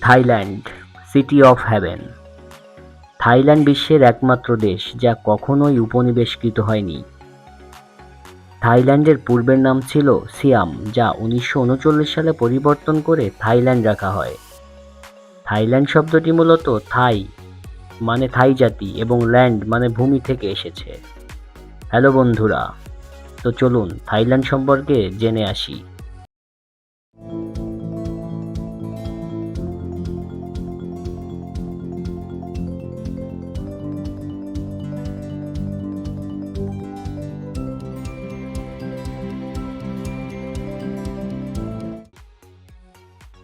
Thailand city of heaven Thailand বিশ্বের একমাত্র দেশ যা কখনোই উপনিবেশকৃত হয়নি। থাইল্যান্ডের পূর্বের নাম ছিল সিয়াম, যা উনিশশো উনচল্লিশ সালে পরিবর্তন করে থাইল্যান্ড রাখা হয়। থাইল্যান্ড শব্দটি মূলত থাই মানে থাই জাতি এবং ল্যান্ড মানে ভূমি থেকে এসেছে। হ্যালো বন্ধুরা, তো চলুন থাইল্যান্ড সম্পর্কে জেনে আসি।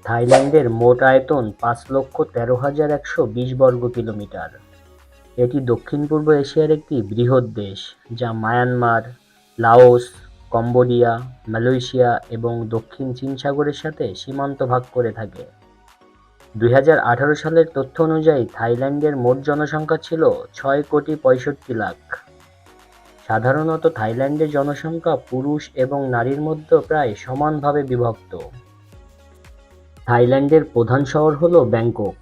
থাইল্যান্ডের মোট আয়তন পাঁচ লক্ষ তেরো হাজার একশো বিশ বর্গ কিলোমিটার। এটি দক্ষিণ পূর্ব এশিয়ার একটি বৃহৎ দেশ, যা মায়ানমার, লাওস, কম্বোডিয়া, মালয়েশিয়া এবং দক্ষিণ চীন সাগরের সাথে সীমান্ত ভাগ করে থাকে। দুই হাজার আঠারো সালের তথ্য অনুযায়ী থাইল্যান্ডের মোট জনসংখ্যা ছিল ছয় কোটি পঁয়ষট্টি লাখ। সাধারণত থাইল্যান্ডের জনসংখ্যা পুরুষ এবং নারীর মধ্যে প্রায় সমানভাবে বিভক্ত। থাইল্যান্ডের প্রধান শহর হল ব্যাংকক।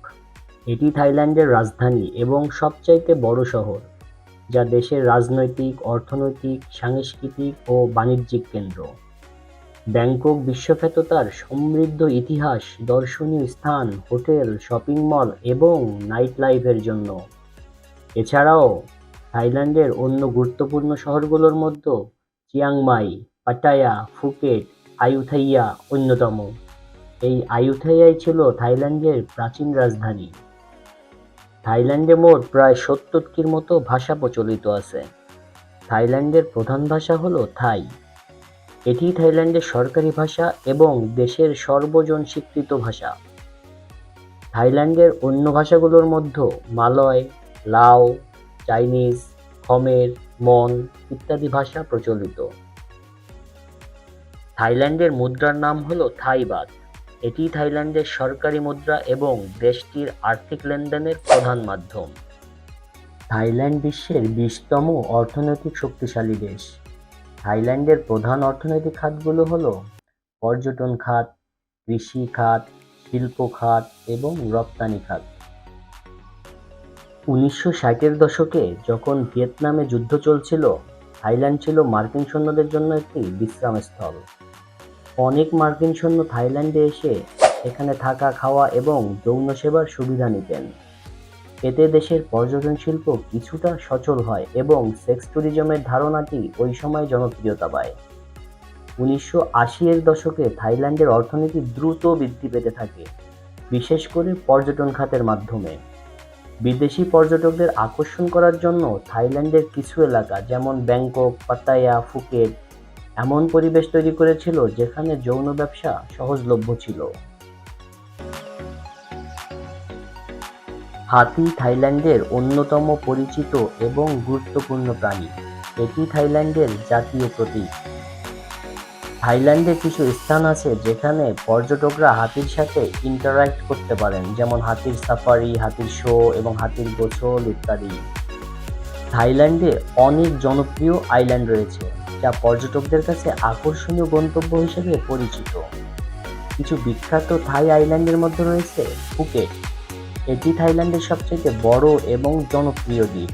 এটি থাইল্যান্ডের রাজধানী এবং সবচাইতে বড় শহর, যা দেশের রাজনৈতিক, অর্থনৈতিক, সাংস্কৃতিক ও বাণিজ্যিক কেন্দ্র। ব্যাংকক বিশ্বখ্যাত তার সমৃদ্ধ ইতিহাস, দর্শনীয় স্থান, হোটেল, শপিং মল এবং নাইট লাইফের জন্য। এছাড়াও, থাইল্যান্ডের অন্য গুরুত্বপূর্ণ শহরগুলোর মধ্যে চিয়াংমাই, পাটায়া, ফুকেট, আয়ুথাইয়া অন্যতম। এই আয়ুথাইয়াই ছিল থাইল্যান্ডের প্রাচীন রাজধানী। থাইল্যান্ডে মোট প্রায় সত্তরটির মতো ভাষা প্রচলিত আছে। থাইল্যান্ডের প্রধান ভাষা হলো থাই। এটি থাইল্যান্ডের সরকারি ভাষা এবং দেশের সর্বজন স্বীকৃত ভাষা। থাইল্যান্ডের অন্য ভাষাগুলোর মধ্যে মালয়, লাও, চাইনিজ, খমের, মন ইত্যাদি ভাষা প্রচলিত। থাইল্যান্ডের মুদ্রার নাম হলো থাইবাদ। এটি থাইল্যান্ডের সরকারি মুদ্রা এবং দেশটির আর্থিক লেনদেনের প্রধান মাধ্যম। থাইল্যান্ড বিশ্বের বিশতম অর্থনৈতিক শক্তিশালী দেশ। থাইল্যান্ডের প্রধান অর্থনৈতিক খাতগুলো হল পর্যটন খাত, কৃষি খাত, শিল্প খাত এবং রপ্তানি খাত। উনিশশো ষাটের দশকে যখন ভিয়েতনামে যুদ্ধ চলছিল, থাইল্যান্ড ছিল মার্কিন সৈন্যদের জন্য একটি বিশ্রামস্থল। অনেক মার্কিন সৈন্য থাইল্যান্ডে এসে এখানে থাকা, খাওয়া এবং যৌন সেবার সুবিধা নিতেন। এতে দেশের পর্যটন শিল্প কিছুটা সচল হয় এবং সেক্স ট্যুরিজমের ধারণাটি ওই সময় জনপ্রিয়তা পায়। উনিশশো আশি এর দশকে থাইল্যান্ডের অর্থনীতি দ্রুত বৃদ্ধি পেতে থাকে, বিশেষ করে পর্যটন খাতের মাধ্যমে। বিদেশি পর্যটকদের আকর্ষণ করার জন্য থাইল্যান্ডের কিছু এলাকা যেমন ব্যাংকক, পাতায়া, ফুকেট এমন পরিবেশ তৈরি করেছিল যেখানে যৌন ব্যবসা সহজলভ্য ছিল। হাতি থাইল্যান্ডের অন্যতম পরিচিত এবং গুরুত্বপূর্ণ প্রাণী। এটি থাইল্যান্ডের জাতীয় প্রতীক। থাইল্যান্ডে কিছু স্থান আছে যেখানে পর্যটকরা হাতির সাথে ইন্টারাক্ট করতে পারেন, যেমন হাতির সাফারি হাতির শো এবং হাতির গোছল ইত্যাদি। থাইল্যান্ডে অনেক জনপ্রিয় আইল্যান্ড রয়েছে। যা পর্যটকদের কাছে আকর্ষণীয় গন্তব্য হিসেবে পরিচিত। কিছু বিখ্যাত থাই আইল্যান্ডের মধ্যে রয়েছে ফুকেট। এটি থাইল্যান্ডের সবচেয়ে বড় এবং জনপ্রিয় দ্বীপ।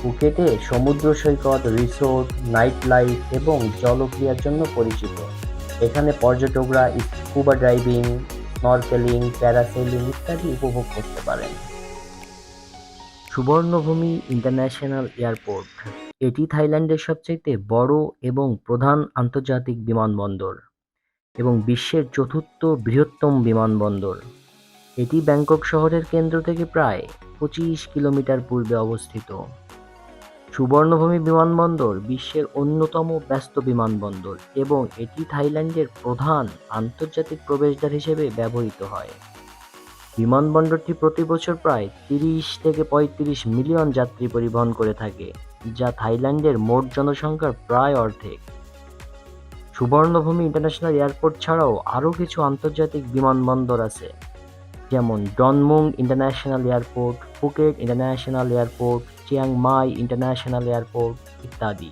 ফুকেটে সমুদ্র সৈকত, রিসোর্ট নাইট লাইফ এবং জলক্রিয়ার জন্য পরিচিত। এখানে পর্যটকরা স্কুবা ড্রাইভিং স্নরকেলিং প্যারাসেলিং ইত্যাদি উপভোগ করতে পারেন। Suvarnabhumi international airport. এটি থাইল্যান্ডের সবচেয়ে বড় এবং প্রধান আন্তর্জাতিক বিমানবন্দর এবং বিশ্বের চতুর্থ বৃহত্তম বিমানবন্দর। এটি ব্যাংকক শহরের কেন্দ্র থেকে প্রায় পঁচিশ কিলোমিটার পূর্বে অবস্থিত। সুবর্ণভূমি বিমানবন্দর বিশ্বের অন্যতম ব্যস্ত বিমানবন্দর এবং এটি থাইল্যান্ডের প্রধান আন্তর্জাতিক প্রবেশদ্বার হিসেবে ব্যবহৃত হয়। বিমানবন্দরটি প্রতি বছর প্রায় তিরিশ থেকে পঁয়ত্রিশ মিলিয়ন যাত্রী পরিবহন করে থাকে। যা থাইল্যান্ডের মোট জনসংখ্যার প্রায় অর্ধেক। সুবর্ণভূমি ইন্টারন্যাশনাল এয়ারপোর্ট ছাড়াও আরও কিছু আন্তর্জাতিক বিমানবন্দর আছে, যেমন Don Mueang international airport, Phuket international airport, Chiang Mai international airport ইত্যাদি।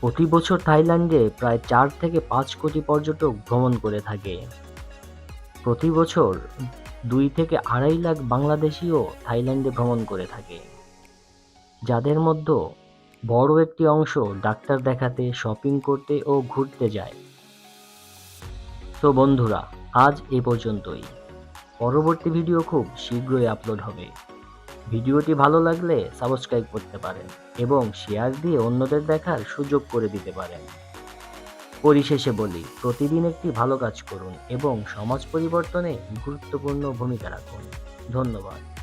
প্রতি বছর থাইল্যান্ডে প্রায় চার থেকে পাঁচ কোটি পর্যটক ভ্রমণ করে থাকে। প্রতি বছর দুই থেকে আড়াই লাখ বাংলাদেশিও থাইল্যান্ডে ভ্রমণ করে থাকে। যাদের মধ্যে বড় একটি অংশ ডাক্তার দেখাতে, শপিং করতে ও ঘুরতে যায়। তো বন্ধুরা, আজ এ পর্যন্তই। পরবর্তী ভিডিও খুব শীঘ্রই আপলোড হবে। ভিডিওটি ভালো লাগলে সাবস্ক্রাইব করতে পারেন এবং শেয়ার দিয়ে অন্যদের দেখার সুযোগ করে দিতে পারেন। পরিশেষে বলি প্রতিদিন একটি ভালো কাজ করুন এবং সমাজ পরিবর্তনে গুরুত্বপূর্ণ ভূমিকা রাখুন। ধন্যবাদ।